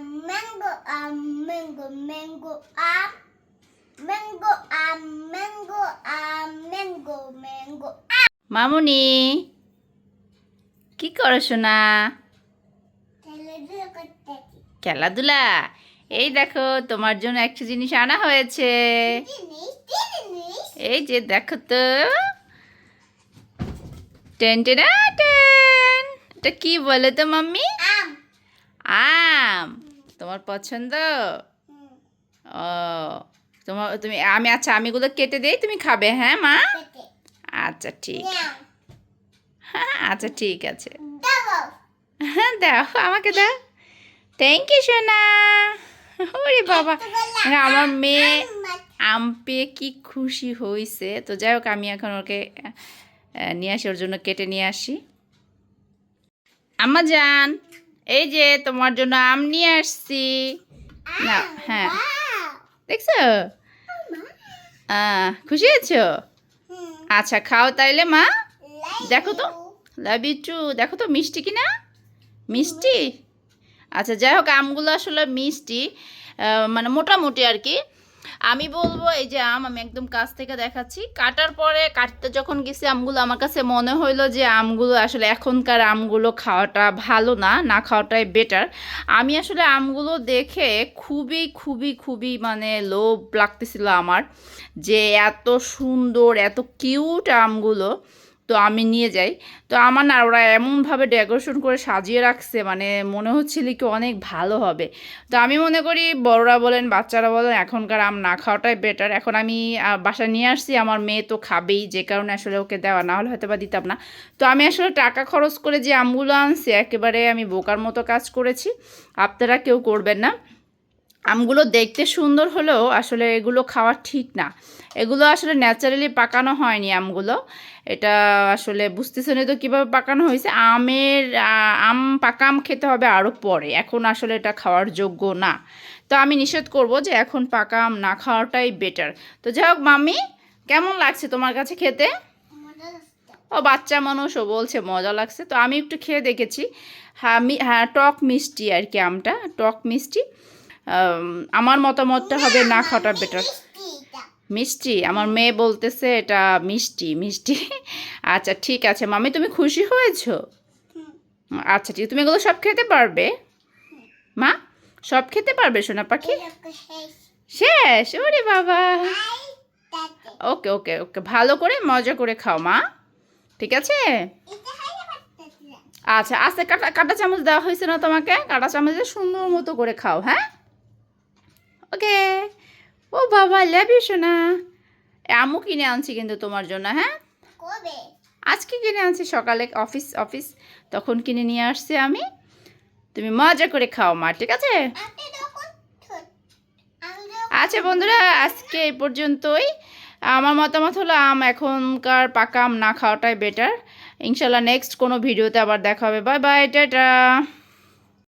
um, mango, um, mango, mango, um, mango, um, mango, um, mango, mango. মামুনি কি করো শোনা খেলাধুলা এই দেখো তোমার জন্য একটা জিনিস আনা হয়েছে। এই যে দেখো তো। Ten ten. এটা কি বলে তো মাম্মি? আম। আম। তোমার পছন্দ? ও তোমার তুমি আমি আচ্ছা আমিগুলো কেটে দেই তুমি খাবে হ্যাঁ মা? আচ্ছা ঠিক। হ্যাঁ আচ্ছা ঠিক আছে। হ্যাঁ দাও আমাকে দাও। থ্যাংক ইউ সোনা। ওরে বাবা। হ্যাঁ, আমার মেয়ে আম পেয়ে কি খুশি হয়েছে তো যাই হোক আমি এখন ওকে নিয়ে আসি ওর জন্য কেটে নিয়ে আসি। আম্মা যান এই যে তোমার জন্য আম নিয়ে আসছি। না হ্যাঁ। দেখছ? খুশি আছো আচ্ছা খাও তাইলে মা। দেখো তো। লাভ ইউ টু দেখো তো মিষ্টি কি না মিষ্টি? আচ্ছা যাই হোক আমগুলো আসলে মিষ্টি। মানে মোটামুটি আর কি। আমি বলব, এই যে আম, আমি একদম কাছ থেকে দেখাচ্ছি। কাটার পরে কাটতে যখন গেছি, আমগুলো আমার কাছে মনে হইল যে আমগুলো আসলে এখনকার আমগুলো খাওয়াটা ভালো না না খাওয়াটাই বেটার আমি আসলে আমগুলো দেখে খুবই খুবই খুবই মানে লোভ লাগতেছিল আমার যে এত সুন্দর, এত কিউট আমগুলো। তো আমি নিয়ে যাই। তো আমার না ওরা এমনভাবে ডেকোরেশন করে সাজিয়ে রাখছে মানে মনে হচ্ছিল কি অনেক ভালো হবে। তো আমি মনে করি বড়রা বলেন, বাচ্চারা বলেন, এখনকার আম না খাওয়াটাই বেটার এখন আমি বাসায় নিয়ে আসছি, আমার মেয়ে তো খাবেই, যে কারণে আসলে ওকে দেওয়া, না হলে হয়তো বা দিতাম না। তো আমি আসলে টাকা খরচ করে যে আমগুলো আনছি, একেবারে আমি বোকার মতো কাজ করেছি। আপনারা কেউ করবেন না। আমগুলো দেখতে সুন্দর হলেও আসলে এগুলো খাওয়া ঠিক না। এগুলো আসলে ন্যাচারালি পাকানো হয়নি আমগুলো। এটা আসলে বুঝতেছেন তো কীভাবে পাকানো হয়েছে? আমের আম পাকা আম খেতে হবে আরও পরে। এখন আসলে এটা খাওয়ার যোগ্য না। তো আমি নিষেধ করব যে এখন পাকা আম না খাওয়াটাই বেটার তো যাই হোক মামি কেমন লাগছে তোমার কাছে খেতে? ও বাচ্চা মানুষ, ও বলছে মজা লাগছে। তো আমি একটু খেয়ে দেখেছি। হ্যাঁ হ্যাঁ টক মিষ্টি আর কি আমটা, টক মিষ্টি। আমার মতামতটা হবে না খাওয়াটা বেটার মিষ্টি, আমার মেয়ে বলতেছে এটা মিষ্টি মিষ্টি। আচ্ছা ঠিক আছে, মামি, তুমি খুশি হয়েছো? আচ্ছা ঠিক, তুমি এগুলো সব খেতে পারবে? মা, সব খেতে পারবে, সোনা পাখি? শেষ, ওরে বাবা। ওকে ওকে ওকে, ভালো করে মজা করে খাও, মা। ঠিক আছে? আচ্ছা আস্তে, কাটা কাটা চামচ দেওয়া হয়েছে না তোমাকে? কাটা চামচে সুন্দর মতো করে খাও হ্যাঁ? ওকে। ও বাবা লেবি সোনা। এ, আমু কিনে আনছি কিন্তু তোমার জন্য হ্যাঁ? কবে? আজকে কিনে আনছি সকালে অফিস অফিস তখন কিনে নিয়ে আসছি আমি। তুমি মজা করে খাও মা ঠিক আছে? আচ্ছা বন্ধুরা আজকে এই পর্যন্তই। আমার মতামত হলো আম এখনকার পাকা আম না খাওয়াটাই বেটার ইনশাল্লাহ নেক্সট কোনো ভিডিওতে আবার দেখা হবে। Bye bye tata.